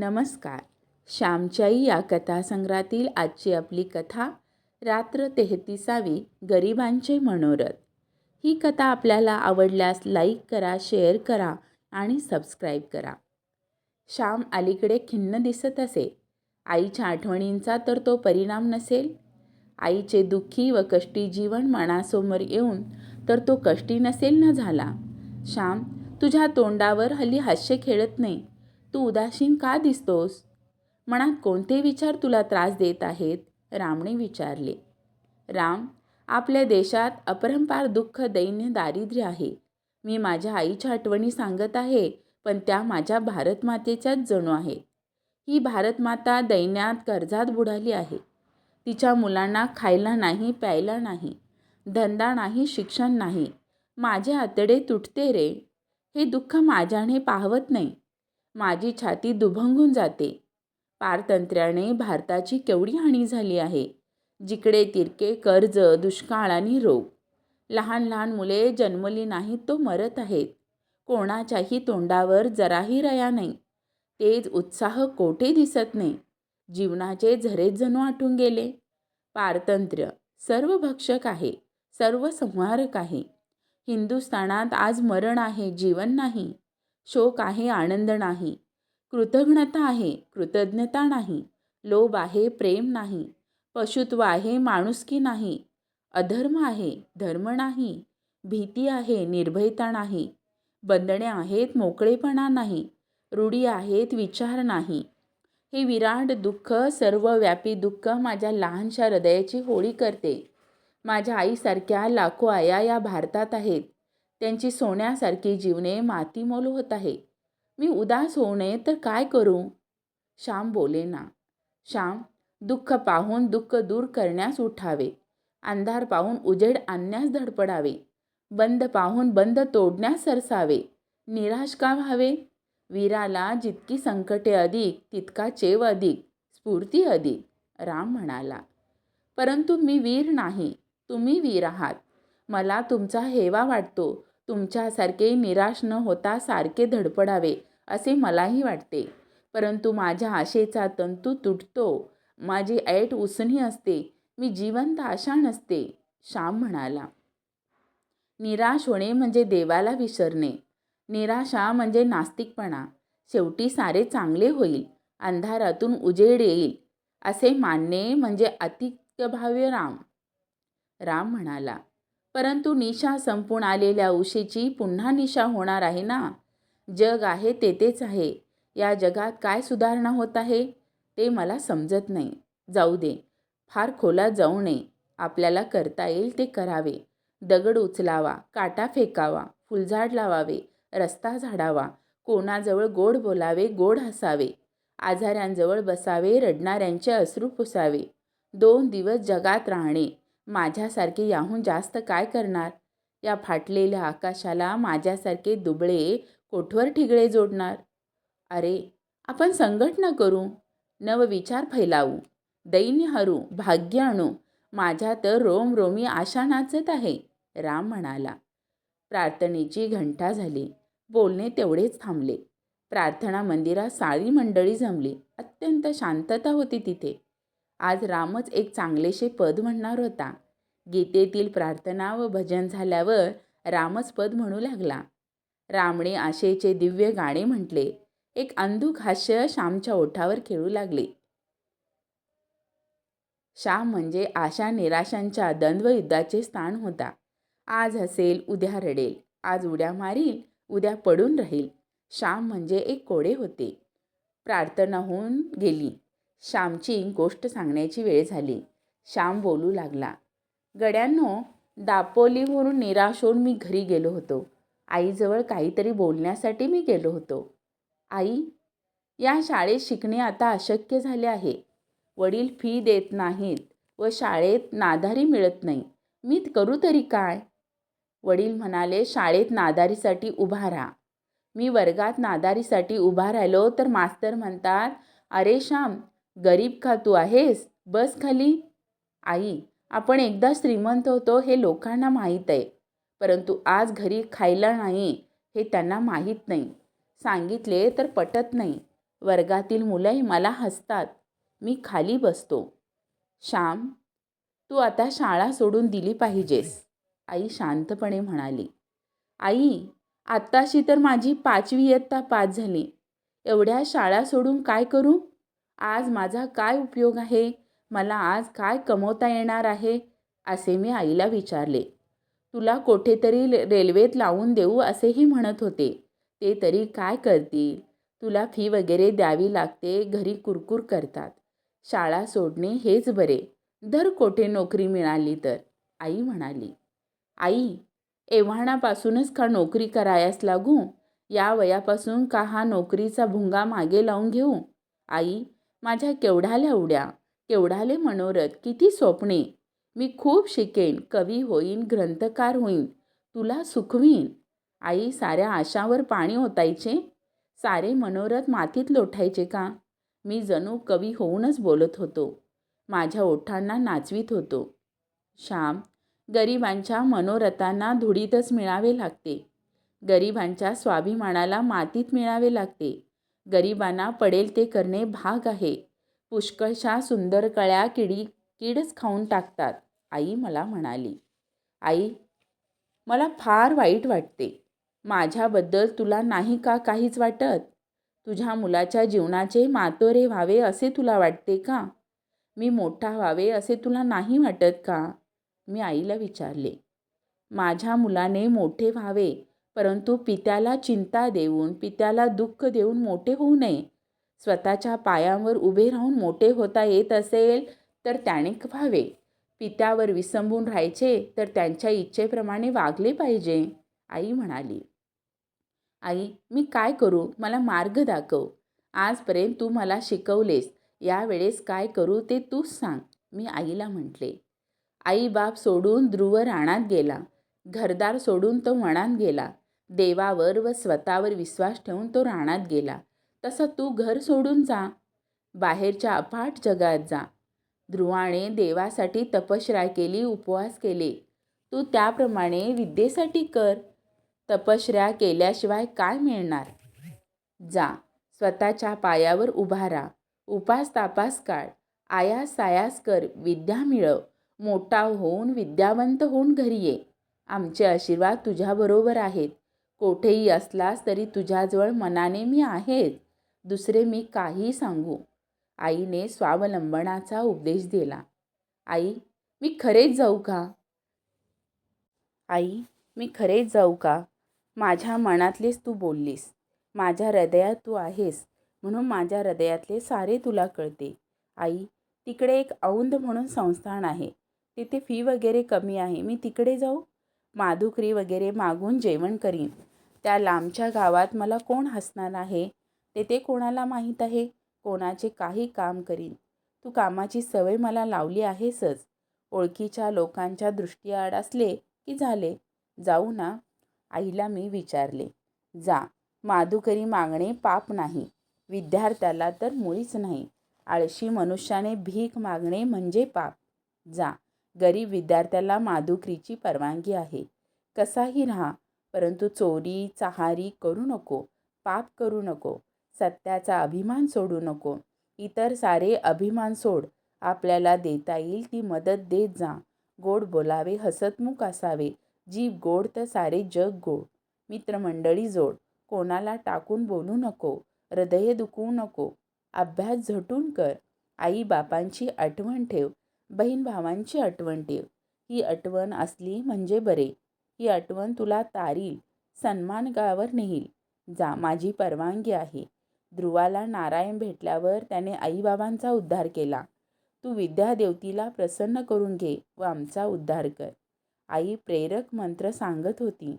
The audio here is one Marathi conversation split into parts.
नमस्कार. श्यामच्याई या कथासंग्रहातील आजची आपली कथा रात्र तेहतीसावी गरिबांचे मनोरथ. ही कथा आपल्याला आवडल्यास लाईक करा शेअर करा आणि सबस्क्राईब करा. श्याम अलीकडे खिन्न दिसत असे. आईच्या आठवणींचा तर तो परिणाम नसेल. आईचे दुःखी व कष्टी जीवन मनासमोर येऊन तर तो कष्टी नसेल ना झाला. श्याम तुझ्या तोंडावर हल्ली हास्य खेळत नाही. तू उदासीन का दिसतोस? मनात कोणते विचार तुला त्रास देत आहेत? रामने विचारले. राम आपल्या देशात अपरंपार दुःख दैन्य दारिद्र्य आहे. मी माझ्या आईच्या आठवणी सांगत आहे पण त्या माझ्या भारतमातेच्याच जणू आहेत. ही भारतमाता दैन्यात कर्जात बुडाली आहे. तिच्या मुलांना खायला नाही प्यायला नाही धंदा नाही शिक्षण नाही. माझे आतडे तुटते रे. हे दुःख माझ्याने पाहवत नाही. माझी छाती दुभंगून जाते. पारतंत्र्याने भारताची केवढी हानी झाली आहे? जिकडे तिरके कर्ज दुष्काळ आणि रोग. लहान लहान मुले जन्मली नाहीत तो मरत आहेत. कोणाच्याही तोंडावर जराही रया नाही. तेच उत्साह कोठे दिसत नाही? जीवनाचे झरेच जणू आटून गेले. पारतंत्र्य सर्व भक्षक आहे सर्व संहारक आहे. हिंदुस्थानात आज मरण आहे जीवन नाही. शोक आहे आनंद नाही. कृतघ्नता आहे कृतज्ञता नाही. लोभ आहे प्रेम नाही. पशुत्व आहे माणुसकी नाही. अधर्म आहे धर्म नाही. भीती आहे निर्भयता नाही. बंधने आहेत मोकळेपणा नाही. रूढी आहेत विचार नाही. हे विराट दुःख सर्वव्यापी दुःख माझ्या लहानशा हृदयाची होळी करते. माझ्या आईसारख्या लाखो आया या भारतात आहेत. त्यांची सोन्यासारखी जीवने मातीमोल होत आहे. मी उदास होऊ नये तर काय करू? श्याम बोले ना. श्याम दुःख पाहून दुःख दूर करण्यास उठावे. अंधार पाहून उजेड आणण्यास धडपडावे. बंद पाहून बंद तोडण्यास सरसावे. निराश का व्हावे? वीराला जितकी संकटे अधिक तितका चेव अधिक स्फूर्ती अधिक राम म्हणाला. परंतु मी वीर नाही. तुम्ही वीर आहात. मला तुमचा हेवा वाटतो. तुमच्यासारखे निराश न होता सारखे धडपडावे असे मलाही वाटते. परंतु माझ्या आशेचा तंतू तुटतो. माझी ऐट उसणी असते. मी जिवंत आशा नसते श्याम म्हणाला. निराश होणे म्हणजे देवाला विसरणे. निराशा म्हणजे नास्तिकपणा. शेवटी सारे चांगले होईल. अंधारातून उजेड येईल. असे मानणे म्हणजे अतिक्यभाव्य राम. राम म्हणाला. परंतु निशा संपून आलेल्या उशीची पुन्हा निशा होणार आहे ना? जग आहे तेथेच आहे. या जगात काय सुधारणा होत आहे? ते मला समजत नाही. जाऊ दे. फार खोलात जाऊ नये. आपल्याला करता येईल ते करावे. दगड उचलावा काटा फेकावा फुलझाड लावावे रस्ता झाडावा कोणाजवळ गोड बोलावे गोड हसावे आजाऱ्यांजवळ बसावे रडणाऱ्यांचे अश्रू पुसावे. दोन दिवस जगात राहणे. माझ्यासारखे याहून जास्त काय करणार? या फाटलेल्या आकाशाला माझ्यासारखे दुबळे कोठवर ठिगळे जोडणार? अरे आपण संघटना करू. नवविचार फैलावू. दैन्य हरू भाग्य आणू माझ्या तर रोम रोमी आशा नाचत आहे राम म्हणाला. प्रार्थनेची घंटा झाली. बोलणे तेवढेच थांबले. प्रार्थना मंदिरात सारी मंडळी जमली. अत्यंत शांतता होती तिथे. आज रामच एक चांगलेशे पद म्हणणार होता. गीतेतील प्रार्थना व भजन झाल्यावर रामच पद म्हणू लागला. रामने आशेचे दिव्य गाणे म्हटले. एक अंधुक हास्य श्यामच्या ओठावर खेळू लागले. श्याम म्हणजे आशा निराशांच्या द्वंद्वयुद्धाचे स्थान होता. आज हसेल उद्या रडेल. आज उड्या मारील उद्या पडून राहील. श्याम म्हणजे एक कोडे होते. प्रार्थना होऊन गेली. श्यामची गोष्ट सांगण्याची वेळ झाली. श्याम बोलू लागला. गड्यांनो दापोलीवरून निराश होऊन मी घरी गेलो होतो. आईजवळ काहीतरी बोलण्यासाठी मी गेलो होतो. आई या शाळेत शिकणे आता अशक्य झाले आहे. वडील फी देत नाहीत व शाळेत नादारी मिळत नाही. मी करू तरी काय? वडील म्हणाले शाळेत नादारीसाठी उभा राहा. मी वर्गात नादारीसाठी उभा राहिलो तर मास्तर म्हणतात अरे श्याम गरीब का तू आहेस? बस खाली. आई आपण एकदा श्रीमंत होतो हे लोकांना माहीत आहे. परंतु आज घरी खायला नाही हे त्यांना माहीत नाही. सांगितले तर पटत नाही. वर्गातील मुलंही मला हसतात. मी खाली बसतो. श्याम तू आता शाळा सोडून दिली पाहिजेस. आई शांतपणे म्हणाली. आई आत्ताशी तर माझी पाचवी इयत्ता पास झाली. एवढ्या शाळा सोडून काय करू? आज माझा काय उपयोग आहे? मला आज काय कमवता येणार आहे? असे मी आईला विचारले. तुला कोठेतरी रेल्वेत लावून देऊ असेही म्हणत होते. ते तरी काय करतील? तुला फी वगैरे द्यावी लागते घरी कुरकुर करतात. शाळा सोडणे हेच बरे. दर कोठे नोकरी मिळाली तर आई म्हणाली. आई एव्हाणापासूनच का नोकरी करायस लागू? या वयापासून का हा नोकरीचा भुंगा मागे लावून घेऊ? आई माझ्या केवढाल्या उड्या केवढाले मनोरथ किती स्वप्ने. मी खूप शिकेन कवी होईन ग्रंथकार होईन. तुला सुखवीन. आई साऱ्या आशावर पाणी ओतायचे. सारे मनोरथ मातीत लोटायचे का? मी जणू कवी होऊनच बोलत होतो. माझ्या ओठांना नाचवीत होतो. श्याम गरिबांच्या मनोरथांना धुडीतच मिळावे लागते. गरिबांच्या स्वाभिमानाला मातीत मिळावे लागते. गरिबांना पडेल ते करणे भाग आहे. पुष्कळशा सुंदर कळ्या किडी कीडच खाऊन टाकतात आई मला म्हणाली. आई मला फार वाईट वाटते. माझ्याबद्दल तुला नाही का काहीच वाटत? तुझ्या मुलाच्या जीवनाचे मातोरे व्हावे असे तुला वाटते का? मी मोठा व्हावे असे तुला नाही वाटत का? मी आईला विचारले. माझ्या मुलाने मोठे व्हावे. परंतु पित्याला चिंता देऊन पित्याला दुःख देऊन मोठे होऊ नये. स्वतःच्या पायांवर उभे राहून मोठे होता येत असेल तर त्याने व्हावे. पित्यावर विसंबून राहायचे तर त्यांच्या इच्छेप्रमाणे वागले पाहिजे आई म्हणाली. आई मी काय करू? मला मार्ग दाखव. आजपर्यंत तू मला शिकवलेस. यावेळेस काय करू ते तूच सांग मी आईला म्हटले. आई बाप सोडून ध्रुव राणात गेला. घरदार सोडून तो वणात गेला. देवावर व स्वतःवर विश्वास ठेवून तो राणात गेला. तसं तू घर सोडून जा. बाहेरच्या अफाट जगात जा. ध्रुवाने देवासाठी तपश्चर्या केली उपवास केले. तू त्याप्रमाणे विद्येसाठी कर. तपश्चर्या केल्याशिवाय काय मिळणार? जा. स्वतःच्या पायावर उभा राहा. उपास तापास काढ. आयास सायास कर. विद्या मिळव. मोठा होऊन विद्यावंत होऊन घरी ये. आमचे आशीर्वाद तुझ्याबरोबर आहेत. कोठेही असलास तरी तुझ्याजवळ मनाने मी आहेच. दुसरे मी काही सांगू. आईने स्वावलंबनाचा उपदेश दिला. आई मी खरेच जाऊ का? आई मी खरेच जाऊ का? माझ्या मनातलेच तू बोललीस. माझ्या हृदयात तू आहेस म्हणून माझ्या हृदयातले सारे तुला कळते. आई तिकडे एक औंध म्हणून संस्थान आहे. तिथे फी वगैरे कमी आहे. मी तिकडे जाऊ? माधुकरी वगैरे मागून जेवण करीन. त्या लांबच्या गावात मला कोण हसणार आहे? ते ते कोणाला माहीत आहे? कोणाचे काही काम करीन? तू कामाची सवय मला लावली आहेसच. ओळखीच्या लोकांच्या दृष्टीआड असले की झाले. जाऊ ना. आईला मी विचारले. जा. माधुकरी मागणे पाप नाही. विद्यार्थ्याला तर मुळीच नाही. आळशी मनुष्याने भीक मागणे म्हणजे पाप. जा. गरीब विद्यार्थ्याला माधुकरीची परवानगी आहे. कसाही राहा. परंतु चोरी चहारी करू नको पाप करू नको सत्याचा अभिमान सोडू नको. इतर सारे अभिमान सोड आपल्याला देता येईल ती मदत देत जा. गोड बोलावे हसतमुख असावे जीव गोड तर सारे जग गोड. मित्रमंडळी जोड कोणाला टाकून बोलू नको हृदय दुखवू नको अभ्यास झटून कर. आई बापांची आठवण ठेव बहीण भावांची आठवण ठेव. ही आठवण असली म्हणजे बरे. ही आठवण तुला तारील सन्मानगावर नेईल जा माझी परवानगी आहे. ध्रुवाला नारायण भेटल्यावर त्याने आईबाबांचा उद्धार केला. तू विद्यादेवतीला प्रसन्न करून घे व आमचा उद्धार कर. आई प्रेरक मंत्र सांगत होती.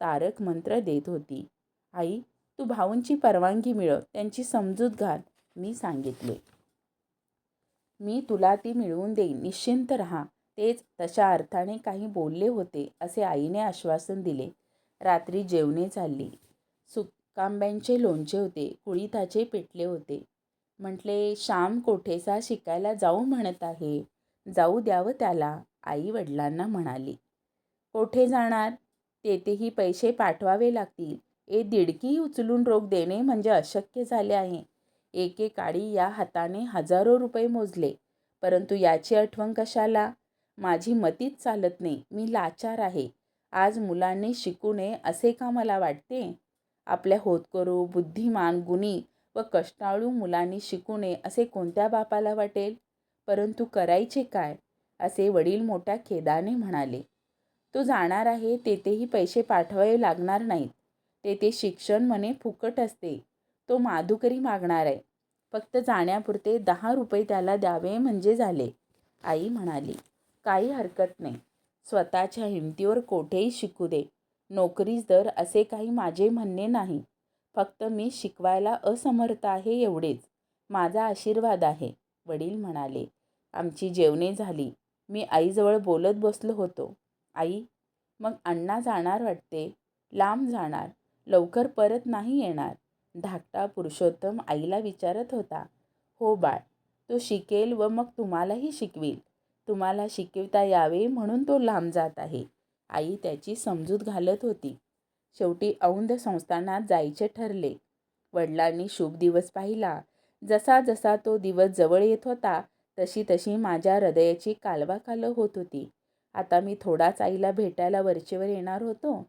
तारक मंत्र देत होती. आई तू भाऊंची परवानगी मिळव त्यांची समजूत घाल मी सांगितले. मी तुला ती मिळवून देईन. निश्चिंत राहा. तेच तशा अर्थाने काही बोलले होते असे आईने आश्वासन दिले. रात्री जेवणे चालली. सुकांब्यांचे लोणचे होते कुळीताचे पेटले होते. म्हटले श्याम कोठेसा शिकायला जाऊ म्हणत आहे? जाऊ द्यावं त्याला आई वडिलांना म्हणाली. कोठे जाणार? तेथेही पैसे पाठवावे लागतील. ए दिडकी उचलून रोग देणे म्हणजे अशक्य झाले आहे. एकेकाळी या हाताने हजारो रुपये मोजले. परंतु याची आठवण कशाला? माझी मतीच चालत नाही. मी लाचार आहे. आज मुलांनी शिकू नये असे का मला वाटते? आपल्या होतकरू बुद्धिमान गुणी व कष्टाळू मुलांनी शिकू नये असे कोणत्या बापाला वाटेल? परंतु करायचे काय? असे वडील मोठ्या खेदाने म्हणाले. तो जाणार आहे तेथेही पैसे पाठवावे लागणार नाहीत. तेथे शिक्षण म्हणे फुकट असते. तो माधुकरी मागणार आहे. फक्त जाण्यापुरते दहा रुपये त्याला द्यावे म्हणजे झाले आई म्हणाली. काही हरकत नाही. स्वतःच्या हिमतीवर कोठेही शिकू दे. नोकरीच दर असे काही माझे म्हणणे नाही. फक्त मी शिकवायला असमर्थ आहे एवढेच. माझा आशीर्वाद आहे वडील म्हणाले. आमची जेवणे झाली. मी आईजवळ बोलत बसलो होतो. आई मग अण्णा जाणार वाटते? लांब जाणार. लवकर परत नाही येणार. धाकटा पुरुषोत्तम आईला विचारत होता. हो बाळ तो शिकेल व मग तुम्हालाही शिकवेल. तुम्हाला शिकविता यावे म्हणून तो लांब जात आहे. आई त्याची समजूत घालत होती. शेवटी औंध संस्थानात जायचे ठरले. वडिलांनी शुभ दिवस पाहिला. जसा जसा तो दिवस जवळ येत होता तशी तशी माझ्या हृदयाची कालवाकाल होत होती. आता मी थोडाच आईला भेटायला वरचेवर येणार होतो.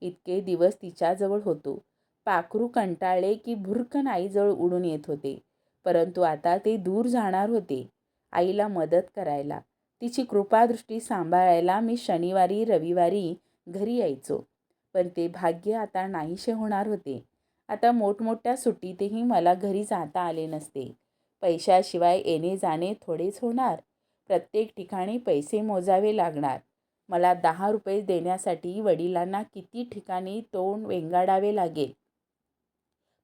इतके दिवस तिच्याजवळ होतो. पाखरू कंटाळले की भुरकन आईजवळ उडून येत होते. परंतु आता ते दूर जाणार होते. आईला मदत करायला. तिची कृपादृष्टी सांभाळायला मी शनिवारी रविवारी घरी यायचो. पण ते भाग्य आता नाहीसे होणार होते. आता मोठमोठ्या सुट्टीतही मला घरी जाता आले नसते. पैशाशिवाय येणे जाणे थोडेच होणार. प्रत्येक ठिकाणी पैसे मोजावे लागणार. मला दहा रुपये देण्यासाठी वडिलांना किती ठिकाणी तोंड वेंगाडावे लागेल.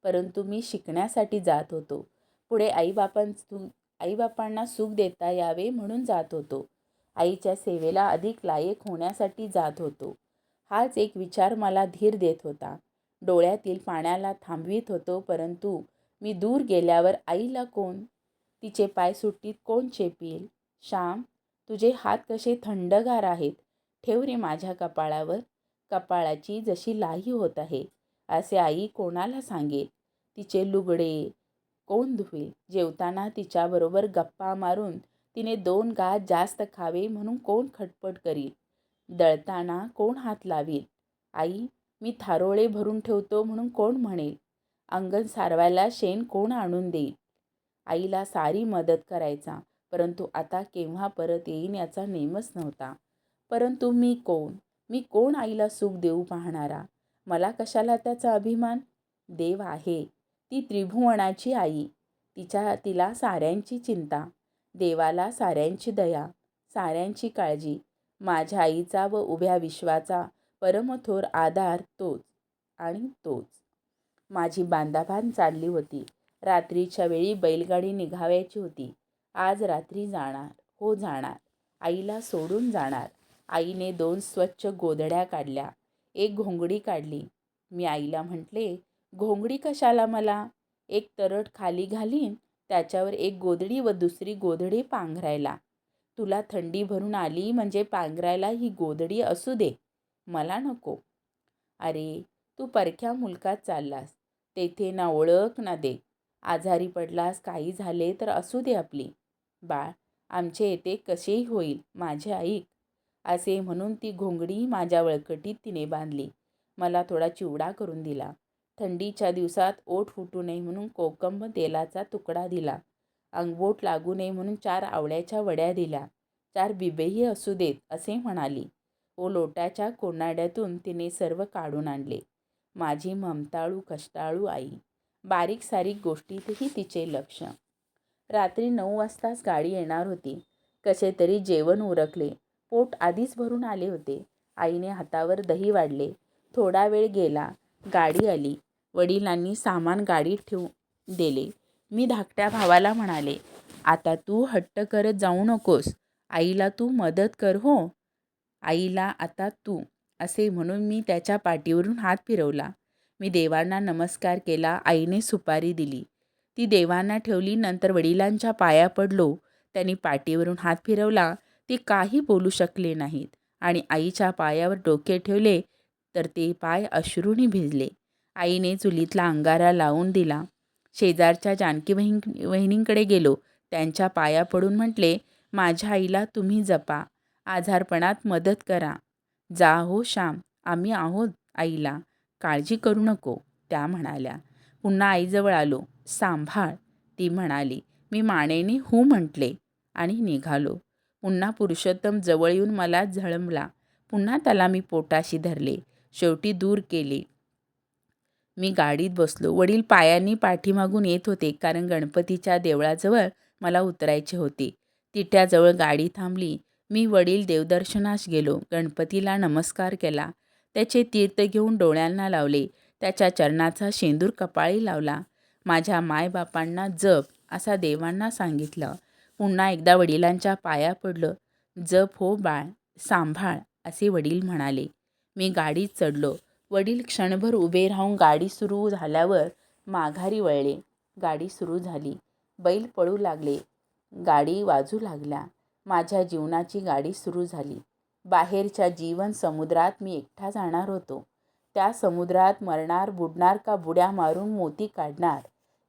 परंतु मी शिकण्यासाठी जात होतो. पुढे आईबापां आईबापांना सुख देता यावे म्हणून जात होतो. आईच्या सेवेला अधिक लायक होण्यासाठी जात होतो. हाच एक विचार मला धीर देत होता. डोळ्यातील पाण्याला थांबवित होतो परंतु मी दूर गेल्यावर आईला कोण? तिचे पाय सुट्टीत कोण चेपील? श्याम तुझे हात कसे थंडगार आहेत? ठेव रे माझ्या कपाळावर. कपाळाची जशी लाही होत आहे असे आई कोणाला सांगेल? तिचे लुगडे कोण धुवेल जेवताना तिच्याबरोबर गप्पा मारून तिने दोन गात जास्त खावे म्हणून कोण खटपट करील? दळताना कोण हात लावील? आई मी थारोळे भरून ठेवतो म्हणून कोण म्हणेल? अंगण सारवायला शेण कोण आणून देईल? आईला सारी मदत करायचा परंतु आता केव्हा परत येईन याचा नेमच नव्हता. परंतु मी कोण? मी कोण आईला सुख देऊ पाहणारा? मला कशाला त्याचा अभिमान? देव आहे. ती त्रिभुवनाची आई. तिच्या तिला साऱ्यांची चिंता. देवाला साऱ्यांची दया साऱ्यांची काळजी. माझ्या आईचा व उभ्या विश्वाचा परमथोर आधार तोच आणि तोच. माझी बांधाबांध चालली होती. रात्रीच्या वेळी बैलगाडी निघावायची होती. आज रात्री जाणार हो जाणार. आईला सोडून जाणार. आईने दोन स्वच्छ गोधड्या काढल्या. एक घोंगडी काढली. मी आईला म्हटले घोंगडी कशाला मला? एक तरट खाली घालीन त्याच्यावर एक गोधडी व दुसरी गोधडी पांघरायला. तुला थंडी भरून आली म्हणजे पांघरायला ही गोधडी असू दे. मला नको. अरे तू परख्या मुलकात चाललास. तेथे ना ओळख ना दे आजारी पडलास काही झाले तर असू दे आपली. बाळ आमचे येते कसेही होईल माझे ऐक. असे म्हणून ती घोंगडी माझ्या वळकटीत तिने बांधली. मला थोडा चिवडा करून दिला. थंडीच्या दिवसात ओठ फुटू नये म्हणून कोकम तेलाचा तुकडा दिला. अंगबोट लागू नये म्हणून चार आवळ्याच्या वड्या दिल्या. चार बिबेही असू देत असे म्हणाली. ओ लोटाच्या कोनाड्यातून तिने सर्व काढून आणले. माझी ममताळू कष्टाळू आई. बारीक सारीक गोष्टीतही तिचे लक्ष. रात्री नऊ वाजताच गाडी येणार होती. कसे तरी जेवण उरकले. पोट आधीच भरून आले होते. आईने हातावर दही वाढले. थोडा वेळ गेला. गाडी आली. वडिलांनी सामान गाडीत ठेवून दिले. मी धाकट्या भावाला म्हणाले आता तू हट्ट करत जाऊ नकोस. आईला तू मदत कर हो. आईला आता तू असे म्हणून मी त्याच्या पाठीवरून हात फिरवला. मी देवांना नमस्कार केला आईने सुपारी दिली. ती देवांना ठेवली नंतर वडिलांच्या पाया पडलो. त्यांनी पाठीवरून हात फिरवला. ते काही बोलू शकले नाहीत आणि आईच्या पायावर डोके ठेवले. तर ते पाय अश्रूने भिजले. आईने चुलीतला अंगारा लावून दिला. शेजारच्या जानकी बहीण वहिनींकडे गेलो. त्यांच्या पाया पडून म्हटले माझ्या आईला तुम्ही जपा. आजारपणात मदत करा. जा हो श्याम. आम्ही आहोत आईला. काळजी करू नको. त्या म्हणाल्या. पुन्हा आईजवळ आलो. सांभाळ. ती म्हणाली. मी मानेने हू म्हटले. आणि निघालो. पुन्हा पुरुषोत्तम जवळ येऊन मला झळमला. पुन्हा त्याला मी पोटाशी धरले. शेवटी दूर केले. मी गाडीत बसलो. वडील पायांनी पाठीमागून येत होते कारण गणपतीच्या देवळाजवळ मला उतरायचे होते. तिठ्याजवळ गाडी थांबली. मी वडील देवदर्शनास गेलो. गणपतीला नमस्कार केला. त्याचे तीर्थ घेऊन डोळ्यांना लावले. त्याच्या चरणाचा शेंदूर कपाळी लावला. माझ्या मायबापांना जप असा देवांना सांगितलं. पुन्हा एकदा वडिलांच्या पाया पडलं. जप हो बाळ सांभाळ असे वडील म्हणाले. मी गाडीत चढलो. वडील क्षणभर उभे राहून गाडी सुरू झाल्यावर माघारी वळले. गाडी सुरू झाली. बैल पळू लागले. गाडी वाजू लागल्या. माझ्या जीवनाची गाडी सुरू झाली. बाहेरच्या जीवन समुद्रात मी एकटा जाणार होतो. त्या समुद्रात मरणार बुडणार का बुड्या मारून मोती काढणार?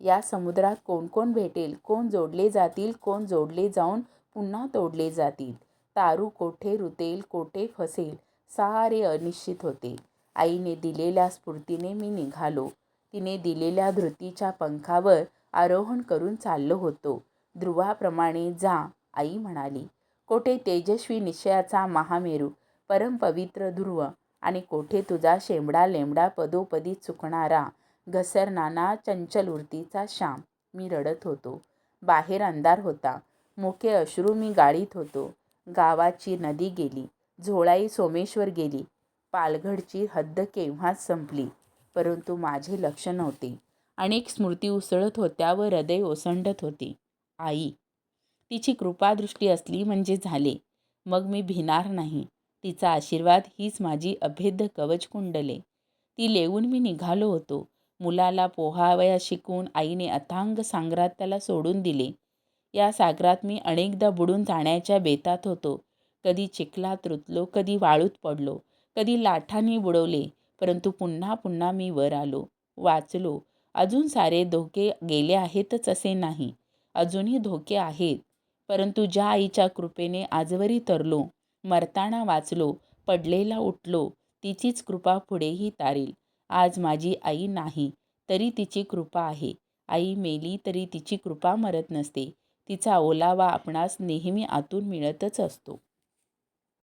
या समुद्रात कोण कोण भेटेल? कोण जोडले जातील? कोण जोडले जाऊन पुन्हा तोडले जातील? तारू कोठे रुतेल? कोठे फसेल? सारे अनिश्चित होते. आईने दिलेल्या स्फूर्तीने मी निघालो. तिने दिलेल्या धृतीच्या पंखावर आरोहण करून चाललो होतो. ध्रुवाप्रमाणे जा आई म्हणाली. कोठे तेजस्वी निश्चयाचा महामेरू परमपवित्र ध्रुव आणि कोठे तुझा शेंबडा लेंबडा पदोपदी चुकणारा घसरणाना चंचल उर्तीचा श्याम. मी रडत होतो. बाहेर अंधार होता. मोके अश्रू मी गाळीत होतो. गावाची नदी गेली. झोळाई सोमेश्वर गेली. पालघडची हद्द केव्हाच संपली? परंतु माझे लक्ष नव्हते. अनेक स्मृती उसळत होत्या व हृदय ओसंडत होते. आई तिची कृपादृष्टी असली म्हणजे झाले. मग मी भिणार नाही. तिचा आशीर्वाद हीच माझी अभेद्य कवच कुंडले. ती लेवून मी निघालो होतो. मुलाला पोहावया शिकून आईने अथांग सांगरात त्याला सोडून दिले. या सागरात मी अनेकदा बुडून जाण्याच्या बेतात होतो. कधी चिखलात रुतलो कधी वाळूत पडलो कधी लाठाने बुडवले परंतु पुन्हा पुन्हा मी वर आलो वाचलो. अजून सारे धोके गेले आहेतच असे नाही. अजूनही धोके आहेत. परंतु ज्या आईच्या कृपेने आजवरी तरलो मरताना वाचलो पडलेला उठलो तिचीच कृपा पुढेही तारेल. आज माझी आई नाही तरी तिची कृपा आहे. आई मेली तरी तिची कृपा मरत नसते. तिचा ओलावा आपणास नेहमी आतून मिळतच असतो.